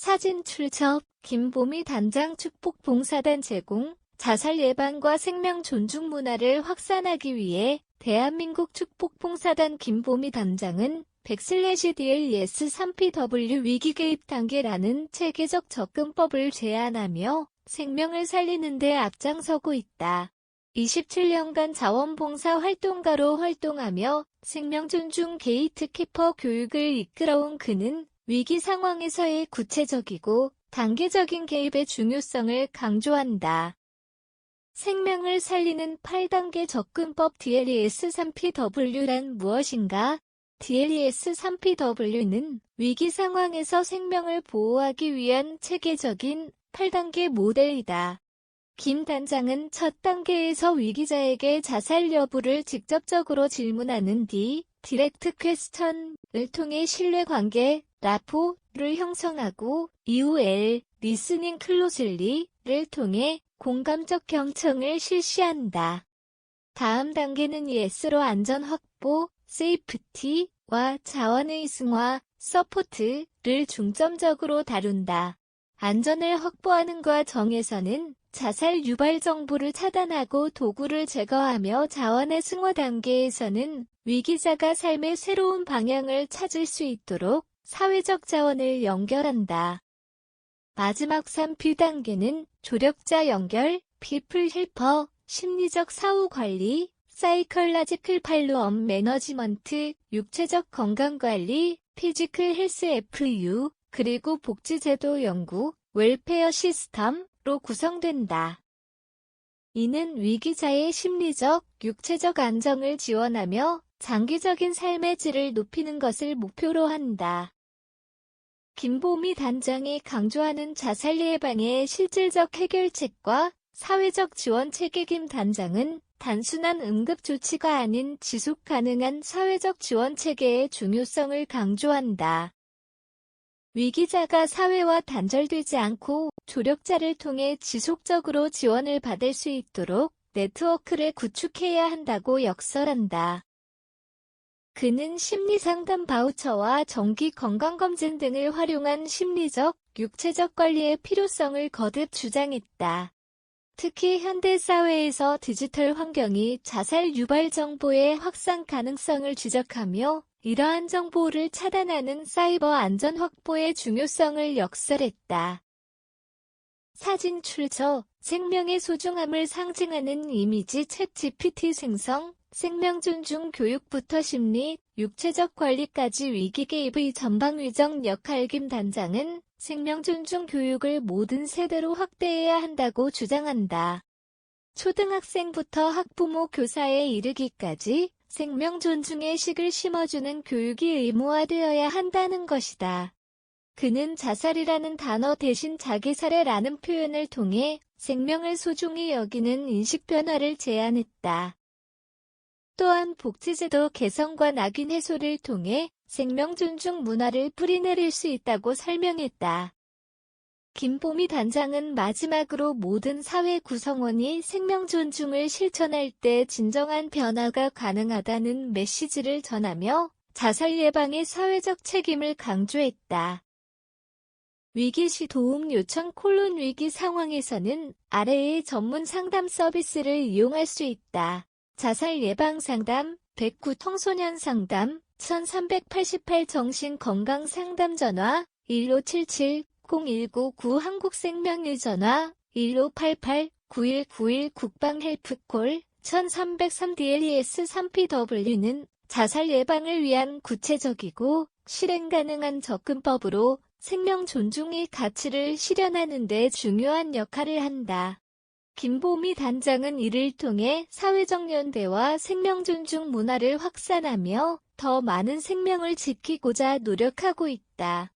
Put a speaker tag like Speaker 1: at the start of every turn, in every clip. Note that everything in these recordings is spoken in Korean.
Speaker 1: 사진 출처 김보미 단장 축복 봉사단 제공 자살 예방과 생명 존중 문화를 확산하기 위해 대한민국 축복 봉사단 김보미 단장은 백슬래시 DLS 3PW 위기 개입 단계라는 체계적 접근법을 제안하며 생명을 살리는 데 앞장서고 있다. 27년간 자원봉사 활동가로 활동하며 생명 존중 게이트키퍼 교육을 이끌어온 그는 위기 상황에서의 구체적이고 단계적인 개입의 중요성을 강조한다. 생명을 살리는 8단계 접근법 DLES3PW란 무엇인가? DLES3PW는 위기 상황에서 생명을 보호하기 위한 체계적인 8단계 모델이다. 김 단장은 첫 단계에서 위기자에게 자살 여부를 직접적으로 질문하는 뒤 디렉트 퀘스천을 통해 신뢰관계, 라포를 형성하고 이후 L, 리스닝 클로즐리를 통해 공감적 경청을 실시한다. 다음 단계는 ES로 안전 확보, 세이프티와 자원의 승화, 서포트를 중점적으로 다룬다. 안전을 확보하는 과 정에서는 자살 유발 정보를 차단하고 도구를 제거하며 자원의 승화 단계에서는 위기자가 삶의 새로운 방향을 찾을 수 있도록 사회적 자원을 연결한다. 마지막 3P 단계는 조력자 연결, 피플 힐퍼, 심리적 사후 관리, 사이컬라지클 팔로업 매너지먼트, 육체적 건강 관리, 피지클 헬스 FU, 그리고 복지제도 연구, 웰페어 시스템로 구성된다. 이는 위기자의 심리적, 육체적 안정을 지원하며 장기적인 삶의 질을 높이는 것을 목표로 한다. 김보미 단장이 강조하는 자살 예 방의 실질적 해결책과 사회적 지원 체계 김 단장은 단순한 응급 조치가 아닌 지속 가능한 사회적 지원 체계의 중요성을 강조한다. 위기자가 사회와 단절되지 않고 조력자를 통해 지속적으로 지원을 받을 수 있도록 네트워크를 구축해야 한다고 역설한다. 그는 심리상담 바우처와 정기 건강검진 등을 활용한 심리적, 육체적 관리의 필요성을 거듭 주장했다. 특히 현대사회에서 디지털 환경이 자살 유발 정보의 확산 가능성을 지적하며 이러한 정보를 차단하는 사이버 안전 확보의 중요성을 역설했다. 사진 출처, 생명의 소중함을 상징하는 이미지 챗 GPT 생성, 생명 존중 교육부터 심리, 육체적 관리까지 위기 개입의 전방위적 역할 김 단장은 생명 존중 교육을 모든 세대로 확대해야 한다고 주장한다. 초등학생부터 학부모 교사에 이르기까지 생명 존중의 식을 심어주는 교육이 의무화되어야 한다는 것이다. 그는 자살이라는 단어 대신 자기살해라는 표현을 통해 생명을 소중히 여기는 인식 변화를 제안했다. 또한 복지제도 개선과 낙인 해소를 통해 생명 존중 문화를 뿌리내릴 수 있다고 설명했다. 김보미 단장은 마지막으로 모든 사회 구성원이 생명 존중을 실천할 때 진정한 변화가 가능하다는 메시지를 전하며 자살 예방의 사회적 책임을 강조했다. 위기 시 도움 요청 콜론 위기 상황에서는 아래의 전문 상담 서비스를 이용할 수 있다. 자살 예방 상담, 109 청소년 상담, 1388 정신건강 상담 전화, 1577 019 한국생명일 전화 1588-9191 국방헬프콜 1303DLES3PW는 자살 예방을 위한 구체적이고 실행 가능한 접근법으로 생명 존중의 가치를 실현하는 데 중요한 역할을 한다. 김보미 단장은 이를 통해 사회적 연대와 생명 존중 문화를 확산하며 더 많은 생명을 지키고자 노력하고 있다.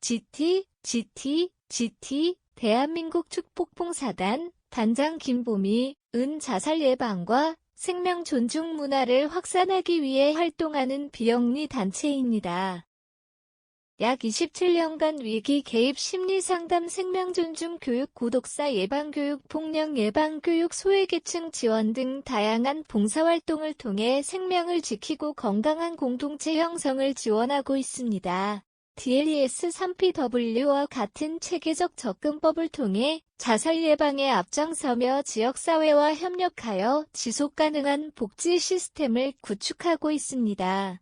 Speaker 1: GT, GT, GT, 대한민국 축복봉사단, 단장 김보미, 은 자살 예방과 생명 존중 문화를 확산하기 위해 활동하는 비영리 단체입니다. 약 27년간 위기 개입 심리 상담 생명 존중 교육 구독사 예방 교육 폭력 예방 교육 소외계층 지원 등 다양한 봉사활동을 통해 생명을 지키고 건강한 공동체 형성을 지원하고 있습니다. DLES 3PW와 같은 체계적 접근법을 통해 자살 예방에 앞장서며 지역사회와 협력하여 지속가능한 복지 시스템을 구축하고 있습니다.